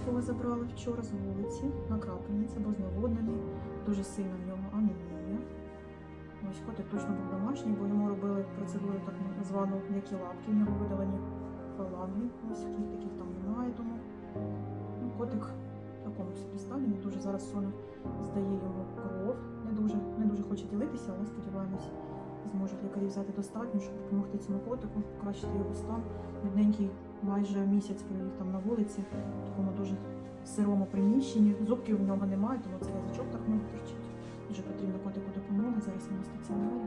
Якого забрали вчора з вулиці на крапельниці, бо зневоднений. Дуже сильно в нього анемія. Ось котик точно був домашній, бо йому робили процедуру так звану м'які лапки, в нього видалені фаланги. Ось кінтиків там немає, тому ну, котик в такому собі стані. Він дуже зараз соно здає йому кров. Не дуже, не дуже хоче ділитися, але сподіваємось, зможуть лікарі взяти достатньо, щоб допомогти цьому котику, покращити його стан. Бідненький майже місяць провів там на вулиці, в такому дуже сирому приміщенні. Зубків в нього немає, тому це язичок так не торчить. Дуже потрібно котику допомоги. Зараз він на стаціонарі.